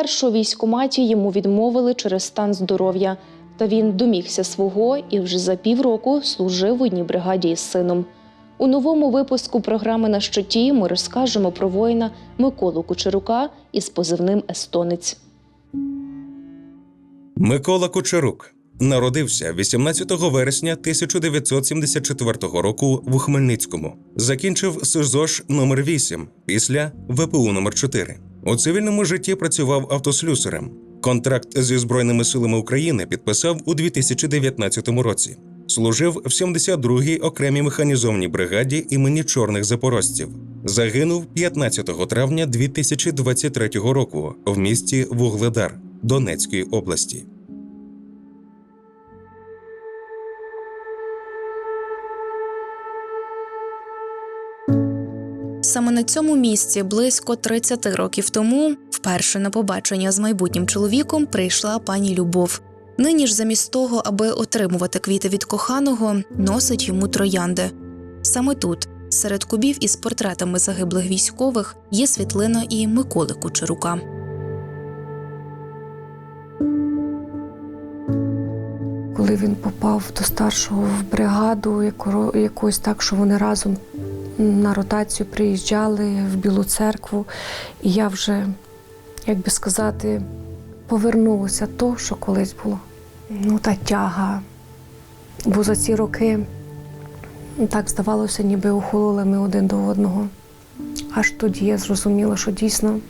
Спершу у військкоматі йому відмовили через стан здоров'я, та він домігся свого і вже за півроку служив в одній бригаді із сином. У новому випуску програми на щиті ми розкажемо про воїна Миколу Кучерука із позивним Естонець. Микола Кучерук народився 18 вересня 1974 року в Хмельницькому. Закінчив СИЗОШ номер 8 після ВПУ номер 4 У цивільному житті працював автослюсарем. Контракт зі Збройними силами України підписав у 2019 році. Служив в 72-й окремій механізованій бригаді імені чорних запорожців. Загинув 15 травня 2023 року в місті Вугледар Донецької області. Саме на цьому місці близько 30 років тому вперше на побачення з майбутнім чоловіком прийшла пані Любов. Нині ж замість того, аби отримувати квіти від коханого, носить йому троянди. Саме тут, серед кубів із портретами загиблих військових, є світлина і Миколи Кучерука. Коли він попав до старшого в бригаду, якось так, що вони разом на ротацію приїжджали в Білу церкву, і я вже, як би сказати, повернулося то, що колись було. Ну, та тяга. Бо за ці роки так здавалося, ніби ухололи ми один до одного. Аж тоді я зрозуміла, що дійсно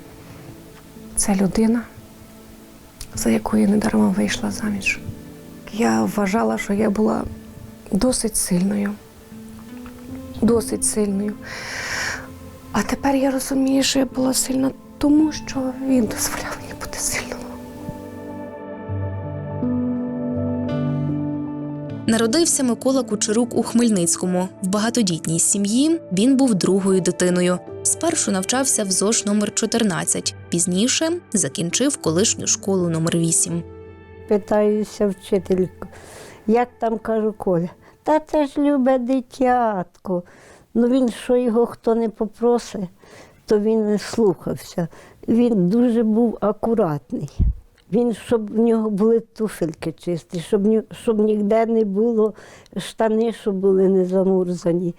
це людина, за якою недарма вийшла заміж. Я вважала, що я була досить сильною. Досить сильною. А тепер я розумію, що я була сильна, тому що він дозволяв мені бути сильною. Народився Микола Кучерук у Хмельницькому. В багатодітній сім'ї він був другою дитиною. Спершу навчався в ЗОЖ номер 14 пізніше закінчив колишню школу номер 8 питаюся вчительку. Як там кажу Коля? Та це ж любе дитятко. Ну він що його хто не попросить, то він не слухався. Він дуже був акуратний. Він, щоб в нього були туфельки чисті, щоб, щоб ніде не було штани, щоб були не замурзані.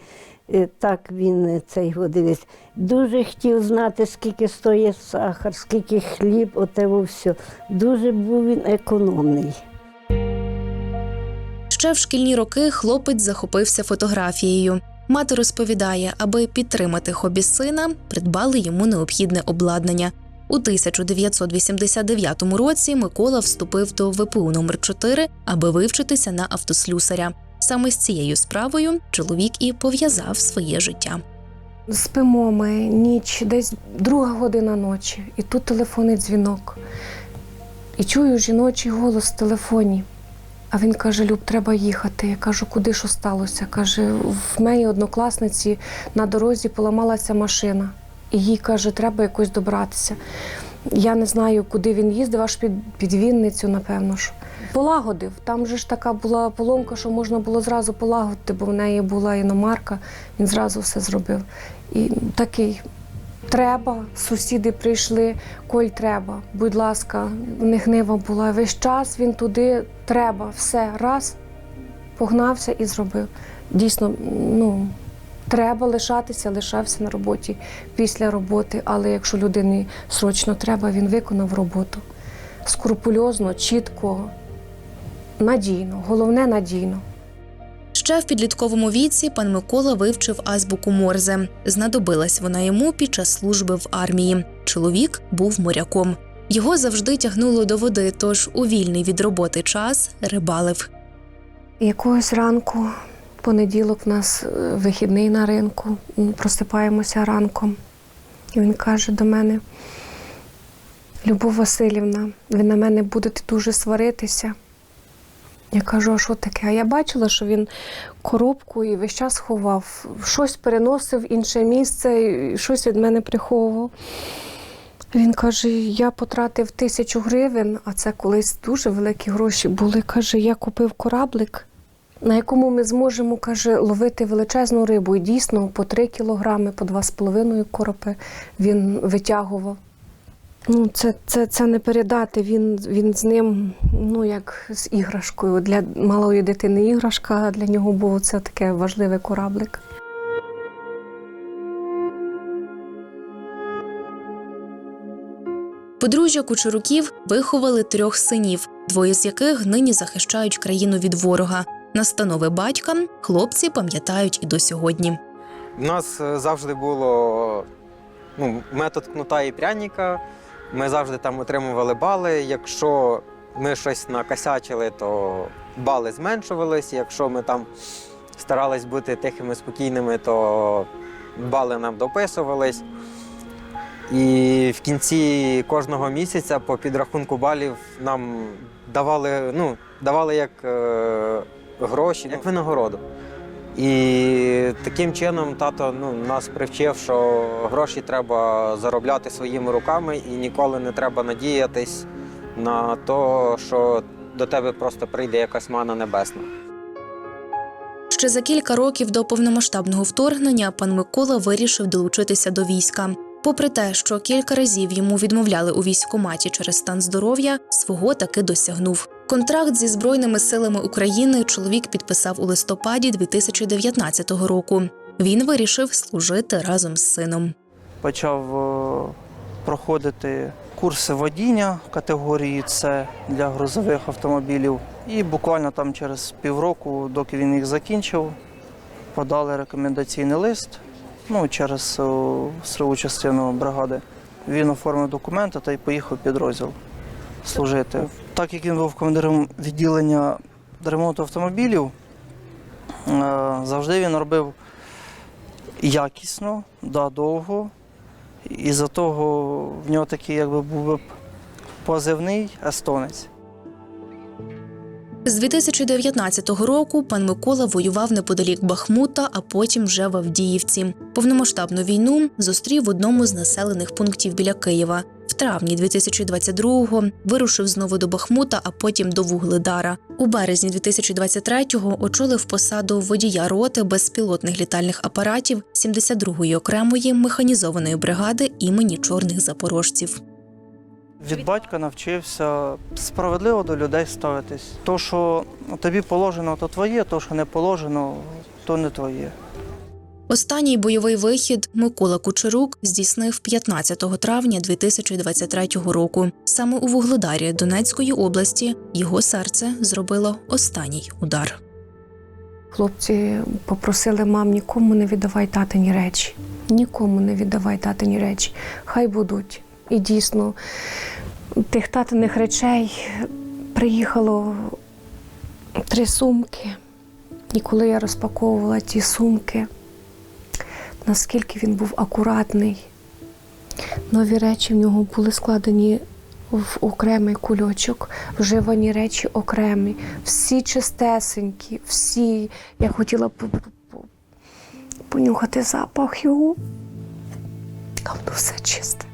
Е, Так він е, цей його дивись. Дуже хотів знати, скільки стоїть сахар, скільки хліб, оте все. Дуже був він економний. Ще в шкільні роки хлопець захопився фотографією. Мати розповідає, аби підтримати хобі сина, придбали йому необхідне обладнання. У 1989 році Микола вступив до ВПУ номер 4 аби вивчитися на автослюсаря. Саме з цією справою чоловік і пов'язав своє життя. Спимо ми ніч, десь друга година ночі, і тут телефонний дзвінок. І чую жіночий голос в телефоні. А він каже: Люб, треба їхати. Я кажу, куди що сталося? Каже, в моїй однокласниці на дорозі поламалася машина. І їй каже, треба якось добратися. Я не знаю, куди він їздив, аж під, під Вінницю, напевно ж. Полагодив. Там же ж така була поломка, що можна було зразу полагодити, бо в неї була іномарка. Він зразу все зробив. І такий. Треба, сусіди прийшли, коль треба, будь ласка, в них нива була. Весь час він туди треба, все, раз, погнався і зробив. Дійсно, ну, треба лишатися, лишався на роботі після роботи, але якщо людині срочно треба, він виконав роботу. Скрупульозно, чітко, надійно, головне надійно. Ще в підлітковому віці пан Микола вивчив азбуку Морзе. Знадобилась вона йому під час служби в армії. Чоловік був моряком. Його завжди тягнуло до води, тож у вільний від роботи час рибалив. Якогось ранку, понеділок, в нас е, вихідний на ринку, просипаємося ранком. І він каже до мене: Любов Васильівна, ви на мене будете дуже сваритися. Я кажу, а що таке? А я бачила, що він коробку і весь час ховав, щось переносив в інше місце, щось від мене приховував. Він каже: я потратив тисячу гривень, а це колись дуже великі гроші були. Каже, я купив кораблик, на якому ми зможемо каже, ловити величезну рибу. І дійсно по 3 кілограми, по 2,5 коропи він витягував. Ну, це, це, це не передати. Він, він з ним, ну як з іграшкою. Для малої дитини іграшка, для нього було це таке важливе кораблик. Подружжя Кучеруків виховали трьох синів, двоє з яких нині захищають країну від ворога. Настанови батька хлопці пам'ятають і до сьогодні. У нас е, завжди було ну, метод кнута і пряника. Ми завжди там отримували бали. Якщо ми щось накосячили, то бали зменшувались. Якщо ми там старались бути тихими, спокійними, то бали нам дописувались. І в кінці кожного місяця по підрахунку балів нам давали, ну, давали як е, гроші, як винагороду. І таким чином тато ну, нас привчив, що гроші треба заробляти своїми руками і ніколи не треба надіятись на те, що до тебе просто прийде якась мана небесна. Ще за кілька років до повномасштабного вторгнення пан Микола вирішив долучитися до війська. Попри те, що кілька разів йому відмовляли у військкоматі через стан здоров'я, свого таки досягнув. Контракт зі збройними силами України чоловік підписав у листопаді 2019 року. Він вирішив служити разом з сином. почав е, проходити курси водіння категорії С для грузових автомобілів. І буквально там через півроку, доки він їх закінчив, подали рекомендаційний лист ну, через е, силову частину бригади. Він оформив документи та й поїхав підрозділ служити. Так як він був командиром відділення ремонту автомобілів, е, завжди він робив якісно, да, довго. І за того в нього такий якби був позивний естонець. З 2019 року пан Микола воював неподалік Бахмута, а потім вже в Авдіївці. Повномасштабну війну зустрів в одному з населених пунктів біля Києва. В травні 2022-го вирушив знову до Бахмута, а потім до Вугледара. У березні 2023-го очолив посаду водія роти безпілотних літальних апаратів 72-ї окремої механізованої бригади імені чорних запорожців. Від батька навчився справедливо до людей ставитись. То, що тобі положено, то твоє, то, що не положено, то не твоє. Останній бойовий вихід Микола Кучерук здійснив 15 травня 2023 року. Саме у Вугледарі Донецької області його серце зробило останній удар. Хлопці попросили мам, нікому не віддавай татині речі. Нікому не віддавай татині речі. Хай будуть. І дійсно, тих татиних речей приїхало три сумки. І коли я розпаковувала ті сумки, наскільки він був акуратний, нові речі в нього були складені в окремий кульочок, вживані речі окремі, всі чистесенькі, всі. Я хотіла по- по- по- понюхати запах його. А воно все чисте.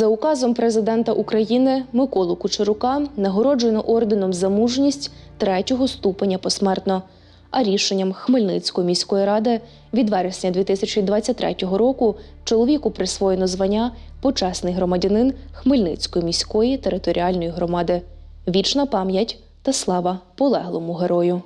За указом президента України Миколу Кучерука нагороджено орденом за мужність третього ступеня посмертно. А рішенням Хмельницької міської ради від вересня 2023 року чоловіку присвоєно звання почесний громадянин Хмельницької міської територіальної громади. Вічна пам'ять та слава полеглому герою.